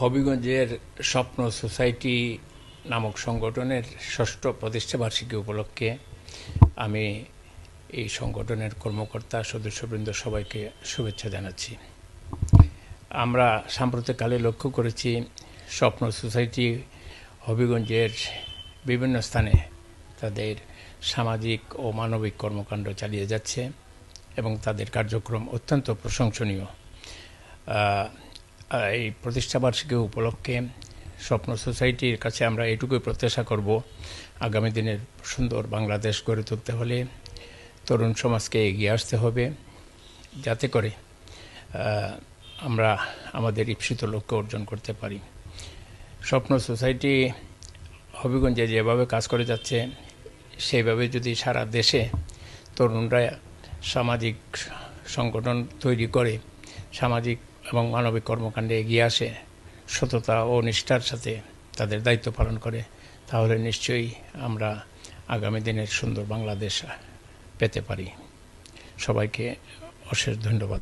হবিগঞ্জের স্বপ্ন সোসাইটি নামক সংগঠনের ষষ্ঠ প্রতিষ্ঠা বার্ষিকী উপলক্ষে আমি এই সংগঠনের কর্মকর্তা সদস্যবৃন্দ সবাইকে শুভেচ্ছা জানাচ্ছি। আমরা সাম্প্রতিককালে লক্ষ্য করেছি স্বপ্ন সোসাইটি হবিগঞ্জের বিভিন্ন স্থানে তাদের সামাজিক ও মানবিক কর্মকাণ্ড চালিয়ে যাচ্ছে এবং তাদের কার্যক্রম অত্যন্ত প্রশংসনীয়। এই প্রতিষ্ঠাবার্ষিকী উপলক্ষে স্বপ্ন সোসাইটির কাছে আমরা এটুকুই প্রত্যাশা করব, আগামী দিনের সুন্দর বাংলাদেশ গড়ে তুলতে হলে তরুণ সমাজকে এগিয়ে আসতে হবে, যাতে করে আমরা আমাদের ঈপ্সিত লক্ষ্য অর্জন করতে পারি। স্বপ্ন সোসাইটি হবিগঞ্জে যেভাবে কাজ করে যাচ্ছে সেইভাবে যদি সারা দেশে তরুণরা সামাজিক সংগঠন তৈরি করে, সামাজিক এবং মানবিক কর্মকাণ্ডে এগিয়ে আসে, সততা ও নিষ্ঠার সাথে তাদের দায়িত্ব পালন করে, তাহলে নিশ্চয়ই আমরা আগামী দিনের সুন্দর বাংলাদেশ পেতে পারি। সবাইকে অশেষ ধন্যবাদ।